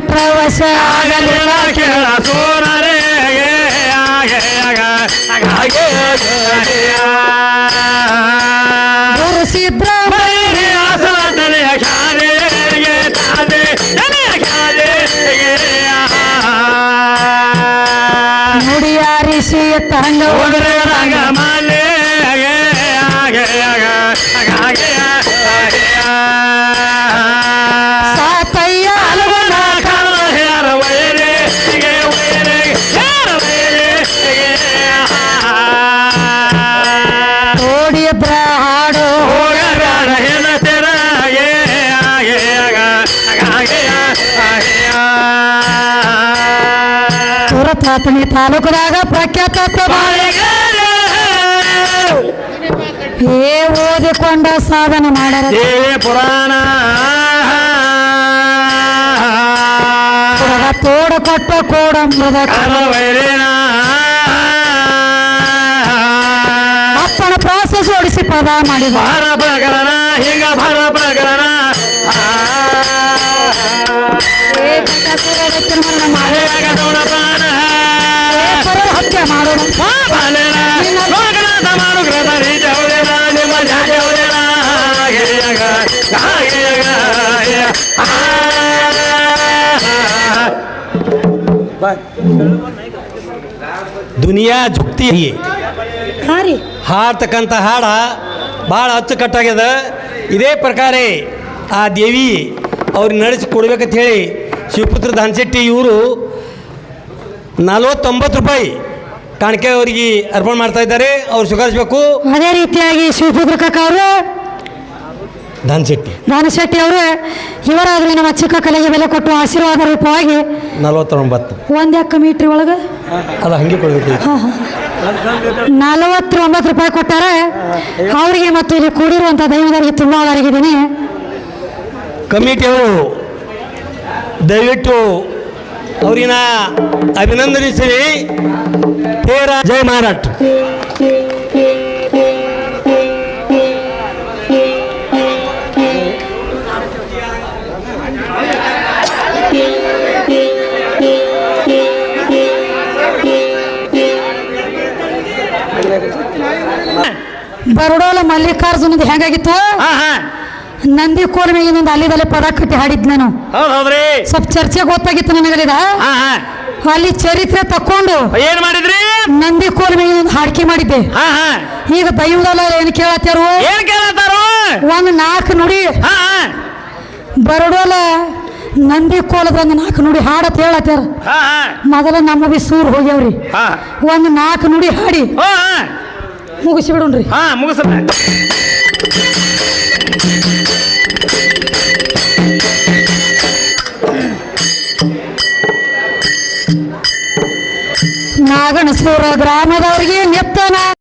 ಬಿಟ್ರ ವಶ ಆಗಲಿಲ್ಲ ಕೇಳ ಸೋನರೇ ಗುರು ಸಿದ್ದರಾಮಯ್ಯ. ನುಡಿಯಾರಿಸಿ ತಂಗ ಸಾತಯ್ಯ ಸುರತಾತನಿ ತಾಲೂಕದಾಗ ಪ್ರಖ್ಯಾತ ಏ ಓದಿಕೊಂಡ ಸಾಧನೆ ಮಾಡ್ಯಾರ. ದೇವಿ ಪುರಾಣ. ತೋಡ ಕೊಟ್ಟ ಕೋಡ ಮೃದ ಅಪ್ಪನ ಪ್ರಾಸ ಜೋಡಿಸಿ ಪದ ಮಾಡಿದ. ಭಾರ ಪ್ರಕರಣ ಹಿಂಗ ಭಾರ ದುನಿಯಾ ಜುಕ್ತಿ ಹಾಡ್ತಕ್ಕಂಥ ಹಾಡ ಭಾಳ ಅಚ್ಚುಕಟ್ಟಾಗ್ಯದ. ಇದೇ ಪ್ರಕಾರ ಆ ದೇವಿ ಅವ್ರಿಗೆ ನಡೆಸಿ ಕೊಡ್ಬೇಕಂತ ಹೇಳಿ ಶಿವಪುತ್ರ ಧಾನ್ಶೆಟ್ಟಿ ಇವರು ನಲ್ವತ್ತೊಂಬತ್ತು ರೂಪಾಯಿ ಕಾಣಿಕೆ ಅವರಿಗೆ ಅರ್ಪಣೆ ಮಾಡ್ತಾ ಇದ್ದಾರೆ ಅವ್ರು ಸ್ವೀಕರಿಸಬೇಕು. ಅದೇ ರೀತಿಯಾಗಿ ಶಿವಪುತ್ರ ಕಾಕ ಅವರು ದಾನಶೆಟ್ಟಿ. ದಾನಶೆಟ್ಟಿ ಅವರು ಇವರಾದ್ರೂ ನಮ್ಮ ಚಿಕ್ಕ ಕಲೆಗೆ ಬೆಲೆ ಕೊಟ್ಟು ಆಶೀರ್ವಾದ ರೂಪವಾಗಿ ನಲವತ್ತೊಂಬತ್ತು. ಒಂದು ಎಕ್ಕ ಮೀಟ್ರ್ ಒಳಗೆ? ಅದು ಹಂಗೆ ಕೊಡ್ಬೇಕು. ನಲವತ್ತೊಂಬತ್ತು ರೂಪಾಯಿ ಕೊಟ್ಟಾರೆ ಅವರಿಗೆ ಮತ್ತು ಇಲ್ಲಿ ಕೂಡಿರುವಂಥ ದೈವದವರಿಗೆ ತುಂಬ ಅವರಿಗಿದ್ದೀನಿ ಕಮಿಟಿಯವರು ದಯವಿಟ್ಟು ಅವರಿನ ಅಭಿನಂದನಿಸಿ ತೇರ ಜಯ ಮಹಾರಾಷ್ಟ್ರ ಬರಡೋಲ ಮಲ್ಲಿಕಾರ್ಜುನದ ಹೆಂಗಾಗಿತ್ತು ಹಾಂ ಹಾಂ ನಂದಿ ಕೋಲ್ ಮೇಲೆ ಇನ್ನೊಂದು ಅಲ್ಲಿದಲ್ಲಿ ಪದ ಕಟ್ಟಿ ಹಾಡಿದ್ ನಾನು ಹೌದು ಹೌದ್ರಿ ಸ್ವಲ್ಪ ಚರ್ಚೆ ಗೊತ್ತಾಗಿತ್ತು ನನಗಲ್ಲಿದ ಹಾಂ ಹಾಂ ಅಲ್ಲಿ ಚರಿತ್ರೆ ತಕೊಂಡು ಏನ್ ಮಾಡಿದ್ರಿ? ನಂದಿ ಕೋಲ್ ಮೇಲೆ ಒಂದು ಹಾಡಿಕೆ ಮಾಡಿದ್ದೆ. ಹಾಂ ಹಾಂ. ಈಗ ಬೈಯುವುದಲ್ಲ ಏನ್ ಕೇಳತ್ತಾರು? ಏನು ಕೇಳತ್ತಾರು? ಒಂದು ನಾಲ್ಕು ನುಡಿ. ಹಾಂ ಬರಡೋಲ ನಂದಿ ಕೋಲದ ಒಂದು ನಾಲ್ಕು ನುಡಿ ಹಾಡತ್ ಹೇಳತ್ತಾರ. ಮೊದಲ ನಮ್ಮ ಬಿ ಸೂರ್ ಹೋಗ್ಯಾವ್ರಿ. ಒಂದ್ ನಾಲ್ಕು ನುಡಿ ಹಾಡಿ. ಮುಗಿಸಿ ಬಿಡೋಣ್ರಿ. ಹಾಂ ಮುಗಿಸ್ರ. ನಾಗಣಸೂರ ಗ್ರಾಮದವರಿಗೆ ನೆತ್ತನ.